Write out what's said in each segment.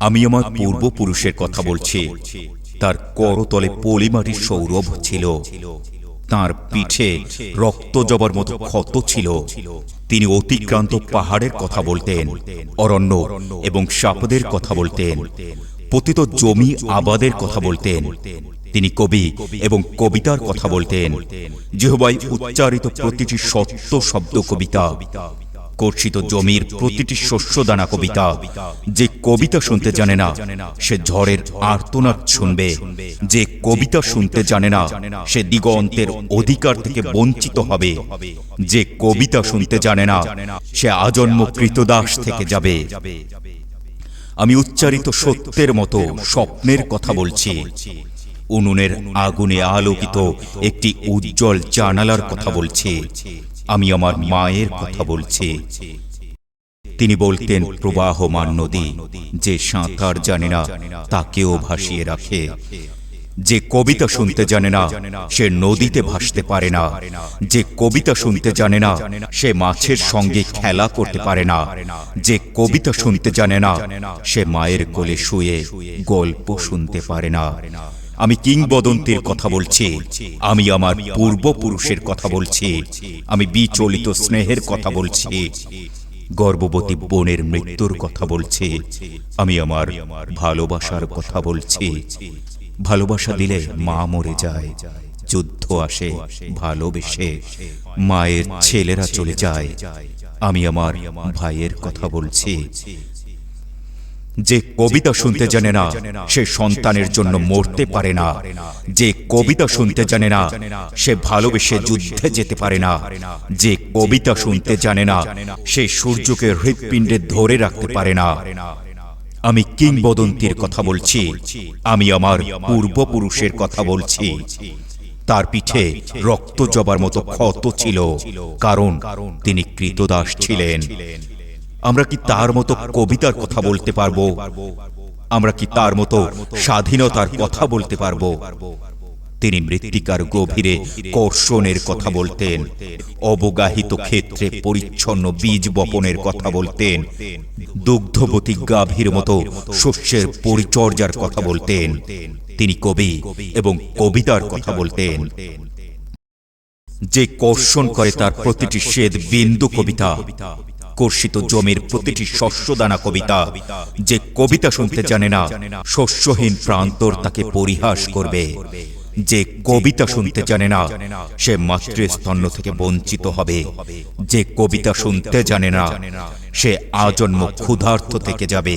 আমি আমার পূর্বপুরুষের কথা বলছি। তার করতলে পলিমাটির সৌরভ ছিল। তার পিঠে রক্ত জবার মতো ক্ষত ছিল। তিনি অতিক্রান্ত পাহাড়ের কথা বলতেন অরণ্য এবং সাপদের কথা বলতেন। পতিত জমি আবাদের কথা বলতেন। তিনি কবি এবং কবিতার কথা বলতেন। যেহবাই উচ্চারিত প্রতিটি সত্য শব্দ কবিতা। কর্ষিত জমির প্রতিটি শস্যদানা কবিতা। যে কবিতা শুনতে জানে না, সে ঝড়ের আর্তনাদ শুনবে। যে কবিতা শুনতে জানে না, সে দিগন্তের অধিকার থেকে বঞ্চিত হবে। যে কবিতা শুনতে জানে না, সে আজন্ম কৃতদাস থেকে যাবে। আমি উচ্চারিত সত্যের মতো স্বপ্নের কথা বলছি। উনুনের আগুনে আলোকিত একটি উজ্জ্বল জানালার কথা বলছি। আমি আমার মায়ের কথা বলছি। তিনি বলতেন, প্রবাহমান নদী, যে সাঁতার জানে না, তাকেও ভাসিয়ে রাখে। যে কবিতা শুনতে জানে না, সে নদীতে ভাসতে পারে না। যে কবিতা শুনতে জানে না, সে মাছের সঙ্গে খেলা করতে পারে না। যে কবিতা শুনতে জানে না, সে মায়ের কোলে শুয়ে গল্প শুনতে পারে না। আমি কিংবদন্তির কথা বলছি। আমি আমার পূর্বপুরুষের কথা বলছি। আমি বিচলিত স্নেহের কথা বলছি। গর্ভবতী বোনের মৃত্যুর কথা বলছি। আমি আমার ভালোবাসার কথা বলছি। ভালোবাসা দিলে মা মরে যায়। যুদ্ধ আসে, ভালোবেসে। মায়ের ছেলেরা চলে যায়। আমি আমার ভাইয়ের কথা বলছি। যে কবিতা শুনতে জানে না, সে সন্তানের জন্য মরতে পারে না। যে কবিতা শুনতে জানে না, সে ভালোবেসে যুদ্ধে যেতে পারে না। যে কবিতা শুনতে জানে না, সে সূর্যকে হৃৎপিণ্ডে ধরে রাখতে পারে না। আমি কিংবদন্তির কথা বলছি, আমি আমার পূর্বপুরুষের কথা বলছি। তার পিঠে রক্ত জবার মতো ক্ষত ছিল, কারণ তিনি কৃতদাস ছিলেন। আমরা কি তার মতো কবিতার কথা বলতে পারব? আমরা কি তার মতো স্বাধীনতার কথা বলতে পারব? তিনি মৃত্তিকার গভীরে কর্ষণের কথা বলতেন, অবগাহিত ক্ষেত্রে পরিচ্ছন্ন বীজ বপনের কথা বলতেন, দুগ্ধবতী গাভীর মতো শস্যের পরিচর্যার কথা বলতেন, তিনি কবি এবং কবিতার কথা বলতেন। যে কর্ষণ করে তার প্রতিটি শ্বেদ বিন্দু কবিতা কর্ষিত জমির প্রতিটি শস্যদানা কবিতা। যে কবিতা শুনতে জানে না, শস্যহীন প্রান্তর তাকে পরিহাস করবে। যে কবিতা শুনতে জানে না, সে মাতৃস্তন্য থেকে বঞ্চিত হবে। যে কবিতা শুনতে জানে না, সে আজন্ম ক্ষুধার্থ থেকে যাবে।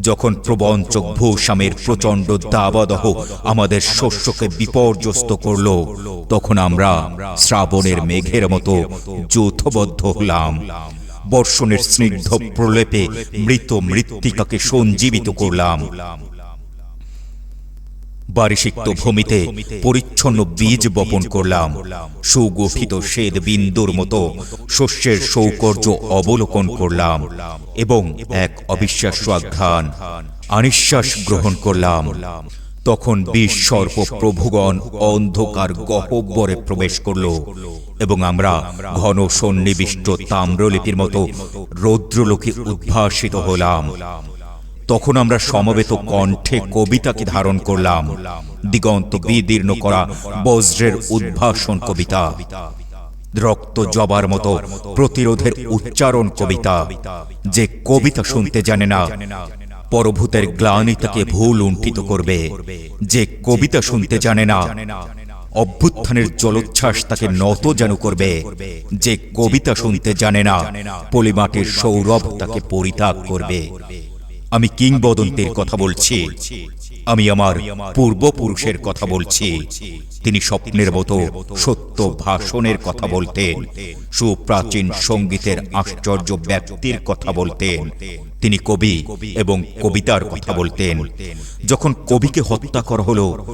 যখন প্রবঞ্চক ভূস্বামীর প্রচণ্ড দাবাদহ আমাদের শস্যকে বিপর্যস্ত করল, তখন আমরা শ্রাবণের মেঘের মতো যৌথবদ্ধ হলাম। বর্ষণের স্নিগ্ধ প্রলেপে মৃত মৃত্তিকাকে সঞ্জীবিত করলাম। বারিসিক্ত ভূমিতে পরিচ্ছন্ন বীজ বপন করলাম। সুগঠিত শ্বেদ বিন্দুর মতো শস্যের সৌকর্য অবলোকন করলাম এবং এক অবিশ্বাস্য আঘ্রাণ আনিশ্বাস গ্রহণ করলাম। তখন বিষ সর্প প্রভুগণ অন্ধকার গহব্বরে প্রবেশ করল এবং আমরা ঘন সন্নিবিষ্ট তাম্রলিপির মতো রৌদ্রলোকে উদ্ভাসিত হলাম। তখন আমরা সমবেত কণ্ঠে কবিতাকে ধারণ করলাম। দিগন্ত বিদীর্ণ করা বজ্রের উদ্ভাসন কবিতা। রক্ত জবার মতো প্রতিরোধের উচ্চারণ কবিতা। যে কবিতা শুনতে জানে না, পরভূতের গ্লানি তাকে ভুল উন্ঠিত করবে। যে কবিতা শুনতে জানে না, অভ্যুত্থানের জলোচ্ছ্বাস তাকে নত যেন করবে। যে কবিতা শুনতে জানে না, পলিমাটির সৌরভ তাকে পরিত্যাগ করবে। আমি কিংবদন্তের কথা বলছি। আমি আমার পূর্বপুরুষের কথা বলছি। তিনি স্বপ্নের মতো সত্য ভাষণের কথা বলতেন, সুপ্রাচীন সঙ্গীতের আশ্চর্য ব্যক্তির কথা বলতেন। তিনি কবি এবং কবিতার কথা বলতেন। যখন কবিকে হত্যা করা হলো,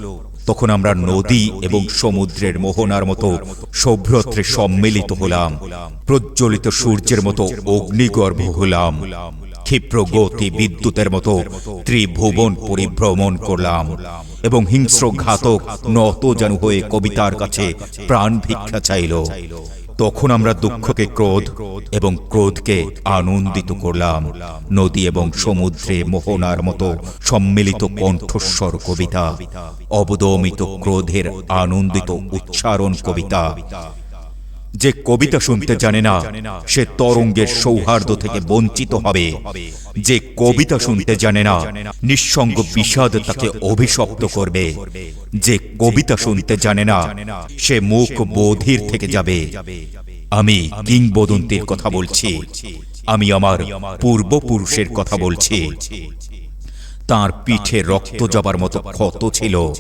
তখন আমরা নদী এবং সমুদ্রের মোহনার মতো সভ্রত্রে সম্মিলিত হলাম, প্রজ্বলিত সূর্যের মতো অগ্নিগর্ভ হলাম। ক্ষিপ্র গতি বিদ্যুতের মতো ত্রিভুবন পরিভ্রমণ করলাম এবং হিংস্র ঘাতক নত যেন হয়ে কবিতার কাছে প্রাণ ভিক্ষা চাইল। তখন আমরা দুঃখকে ক্রোধ এবং ক্রোধকে আনন্দিত করলাম। নদী এবং সমুদ্রে মোহনার মতো সম্মিলিত কণ্ঠস্বর কবিতা, অবদমিত ক্রোধের আনন্দিত উচ্চারণ কবিতা যে কবিতা শুনতে জানে না, সে তরঙ্গের সৌহার্দ্য থেকে বঞ্চিত হবে। যে কবিতা শুনতে জানে না, নিঃসঙ্গ বিষাদ তাকে অভিশপ্ত করবে। যে কবিতা শুনতে জানে না, সে মুখ বোধির থেকে যাবে। আমি কিংবদন্তির কথা বলছি। আমি আমার পূর্বপুরুষের কথা বলছি। তার পিঠে রক্ত জবার মতো ক্ষত ছিল।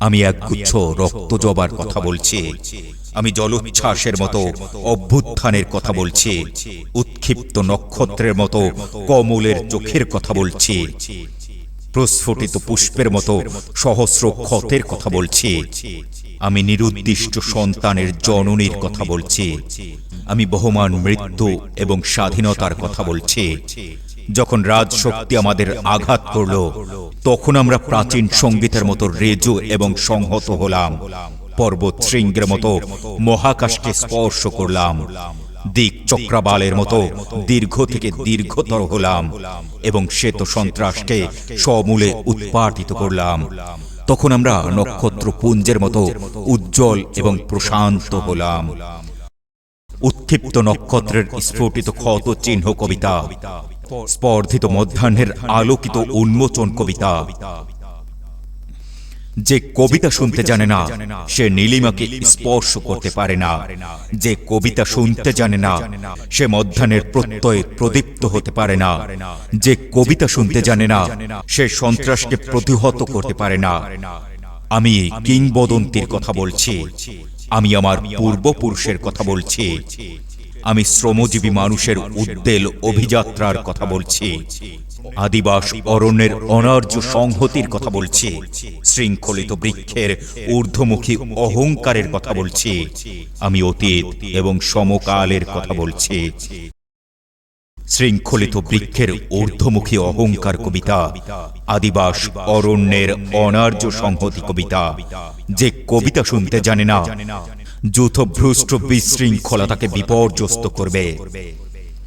আমি একগুচ্ছ রক্ত জবার কথা বলছি। আমি জলোচ্ছ্বাসের মতো অভ্যুত্থানের কথা বলছি। উৎক্ষিপ্ত নক্ষত্রের মতো কমলের চোখের কথা বলছি। প্রস্ফুটিত পুষ্পের মতো সহস্র ক্ষতের কথা বলছি। আমি নিরুদ্দিষ্ট সন্তানের জননীর কথা বলছি। আমি বহমান মৃত্যু এবং স্বাধীনতার কথা বলছি। যখন রাজশক্তি আমাদের আঘাত করল, তখন আমরা প্রাচীন সঙ্গীতের মতো রেজো এবং সংহত হলাম। পর্বত শৃঙ্গের মতো মহাকাশকে স্পর্শ করলাম। দিক চক্রাবালের মতো দীর্ঘ থেকে দীর্ঘতর হলাম এবং শ্বেত সন্ত্রাসকে সমূলে উৎপাটিত করলাম। তখন আমরা নক্ষত্র পুঞ্জের মতো উজ্জ্বল এবং প্রশান্ত হলাম। উৎক্ষিপ্ত নক্ষত্রের স্ফুটিত ক্ষত চিহ্ন কবিতা স্পর্ধিত মধ্যাহ্নের আলোকিত উন্মোচন কবিতা। যে কবিতা শুনতে জানে না, সে নীলিমাকে স্পর্শ করতে পারে না। যে কবিতা শুনতে জানে না, সে মধ্যাহ্নের প্রত্যয়ে প্রদীপ্ত হতে পারে না। যে কবিতা শুনতে জানে না, সে সন্ত্রাসকে প্রতিহত করতে পারে না। আমি কিংবদন্তির কথা বলছি। আমি আমার পূর্বপুরুষের কথা বলছি। আমি শ্রমজীবী মানুষের উদ্দেল অভিযাত্রার কথা বলছি। আদিবাস অরণ্যের অনার্য সংহতির কথা বলছি। শৃঙ্খলিত বৃক্ষের ঊর্ধ্বমুখী অহংকারের কথা বলছি। আমি অতীত এবং সমকালের কথা বলছি। শৃঙ্খলিত বৃক্ষের ঊর্ধ্বমুখী অহংকার কবিতা, আদিবাস অরণ্যের অনার্য সংহতি কবিতা। যে কবিতা শুনতে জানে না যুথভ্রষ্ট বিশৃঙ্খলা তাকে বিপর্যস্ত করবে।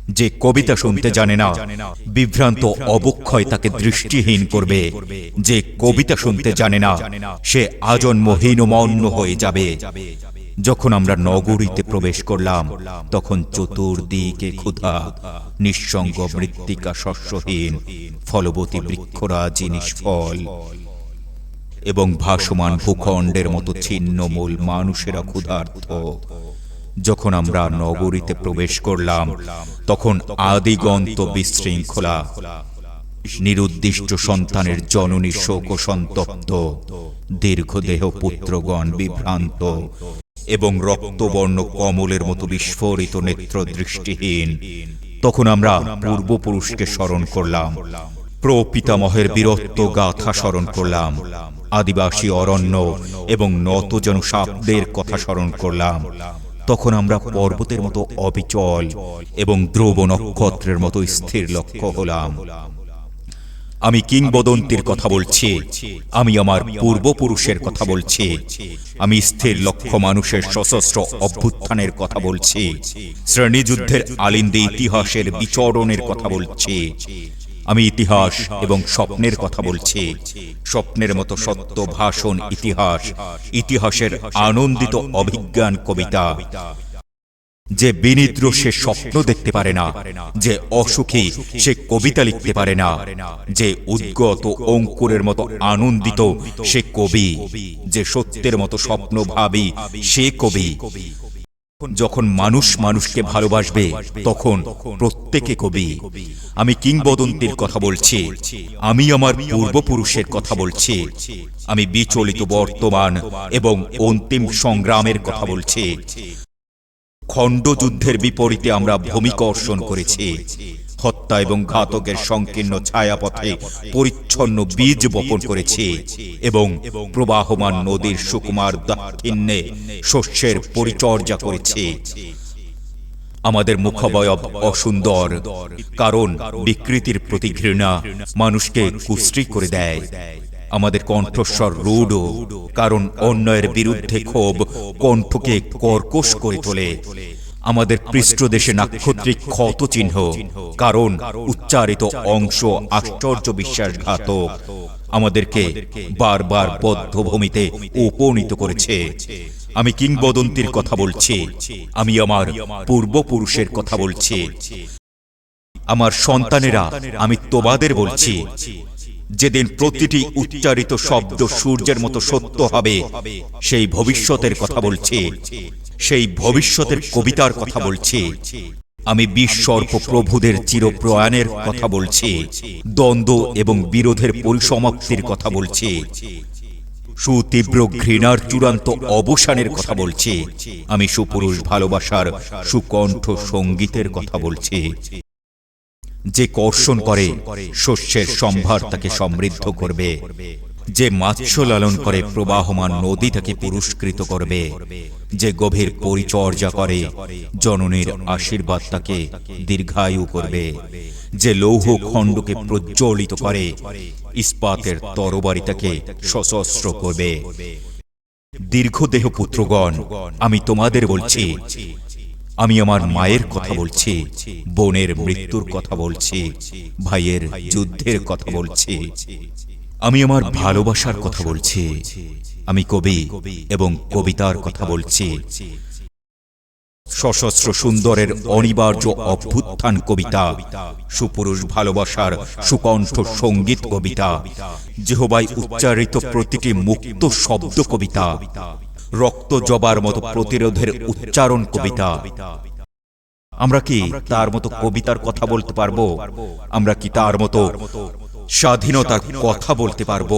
যে কবিতা শুনতে জানে না, বিভ্রান্ত অবক্ষয় তাকে দৃষ্টিহীন করবে। যে কবিতা শুনতে জানে না, সে আজন্মহীন মন্য হয়ে যাবে। যখন আমরা নগরীতে প্রবেশ করলাম, তখন চতুর্দিকে ক্ষুধা, নিঃসঙ্গ মৃত্তিকা শস্যহীন, ফলবতী বৃক্ষরাজি নিষ্ফল। এবং ভাসমান ভূখণ্ডের মতো ছিন্নমূল মানুষেরা ক্ষুধার্থ যখন আমরা নগরীতে প্রবেশ করলাম, তখন আদিগন্ত বিশৃঙ্খলা, নিরুদ্দিষ্ট সন্তানের জননী শোক সন্তপ্ত, দীর্ঘদেহ পুত্রগণ বিভ্রান্ত এবং রক্তবর্ণ কমলের মতো বিস্ফোরিত নেত্র দৃষ্টিহীন তখন আমরা পূর্বপুরুষকে স্মরণ করলাম, প্রপিতামহের বীরত্ব গাথা স্মরণ করলাম আদিবাসী অরণ্য এবং নতজন সাপদের কথা স্মরণ করলাম। তখন আমরা পর্বতের মতো অবিচল এবং ধ্রুব নক্ষত্রের মতো স্থির লক্ষ্য হলাম। আমি কিংবদন্তির কথা বলছি, আমি আমার পূর্বপুরুষের কথা বলছি, আমি স্থির লক্ষ্য মানুষের সশস্ত্র অভ্যুত্থানের কথা বলছি, শ্রেণীযুদ্ধের আলিন্দে ইতিহাসের বিচরণের কথা বলছি। আমি ইতিহাস এবং স্বপ্নের কথা বলছি। স্বপ্নের মতো সত্য, ভাষণ, ইতিহাস, ইতিহাসের আনন্দিত, অভিজ্ঞান কবিতা। যে বিনিদ্র সে স্বপ্ন দেখতে পারে না, যে অসুখী সে কবিতা লিখতে পারে না, যে উদ্গত অঙ্কুরের মতো আনন্দিত সে কবি, যে সত্যের মতো স্বপ্ন ভাবি সে কবি। যখন মানুষ মানুষকে ভালোবাসবে, তখন প্রত্যেকে কবি। আমি কিংবদন্তির কথা বলছি। আমি আমার পূর্বপুরুষের কথা বলছি। আমি বিচলিত বর্তমান এবং অন্তিম সংগ্রামের কথা বলছি। খণ্ডযুদ্ধের বিপরীতে আমরা ভূমিকর্ষণ করেছি। হত্যা এবং ঘাতকের সংকীর্ণ ছায়াপথে পরিচ্ছন্ন বীজ বপন করেছি এবং প্রবাহমান নদীর সুকুমার দাক্ষিণ্যে শস্যের পরিচর্যা করেছি। আমাদের মুখবয়ব অসুন্দর, কারণ বিকৃতির প্রতি ঘৃণা মানুষকে কুশ্রী করে দেয়। আমাদের কণ্ঠস্বর রূঢ়, কারণ অন্যায়ের বিরুদ্ধে ক্ষোভ কণ্ঠকে কর্কশ করে তোলে। আমাদের পৃষ্ঠদেশে নাক্ষত্রিক ক্ষত চিহ্ন কারণ উচ্চারিত অংশ আশ্চর্য বিশ্বাসঘাতক। আমাদেরকে বারবার বদ্ধভূমিতে উপনীত করেছে। আমি কিংবদন্তির কথা বলছি। আমি আমার পূর্বপুরুষের কথা বলছি। আমার সন্তানেরা, আমি তোমাদের বলছি। যেদিন প্রতিটি উচ্চারিত শব্দ সূর্যের মতো সত্য হবে, সেই ভবিষ্যতের কথা বলছি। সেই ভবিষ্যতের কবিতার কথা বলছি। আমি বিশ্বর্প প্রভুদের চিরপ্রয়াণের কথা বলছি। দ্বন্দ্ব এবং বিরোধের পরিসমাপ্তির কথা বলছি। সুতীব্র ঘৃণার চূড়ান্ত অবসানের কথা বলছি। আমি সুপুরুষ ভালোবাসার সুকণ্ঠ সঙ্গীতের কথা বলছি। যে কর্ষণ করে শস্যের সম্ভার তাকে সমৃদ্ধ করবে যে মাৎস্য লালন করে প্রবাহমান নদী তাকে পুরস্কৃত করবে যে গভীর পরিচর্যা করে জননীর আশীর্বাদ তাকে দীর্ঘায়ু করবে যে লৌহ খণ্ডকে প্রজ্বলিত করে ইস্পাতের তরবারি তাকে সশস্ত্র করবে। দীর্ঘদেহ পুত্রগণ আমি তোমাদের বলছি আমি আমার মায়ের কথা বলছি, বোনের মৃত্যুর কথা বলছি, ভাইয়ের যুদ্ধের কথা বলছি। আমি আমার ভালোবাসার কথা বলছি, আমি কবি এবং কবিতার কথা বলছি। সশস্ত্র সুন্দরের অনিবার্য অভ্যুত্থান কবিতা, সুপুরুষ ভালোবাসার সুকণ্ঠ সংগীত কবিতা, যেহবাই উচ্চারিত প্রতিটি মুক্ত শব্দ কবিতা রক্ত জবার মতো প্রতিরোধের উচ্চারণ কবিতা। আমরা কি তার মতো কবিতার কথা বলতে পারব? আমরা কি তার মতো স্বাধীনতার কথা বলতে পারব?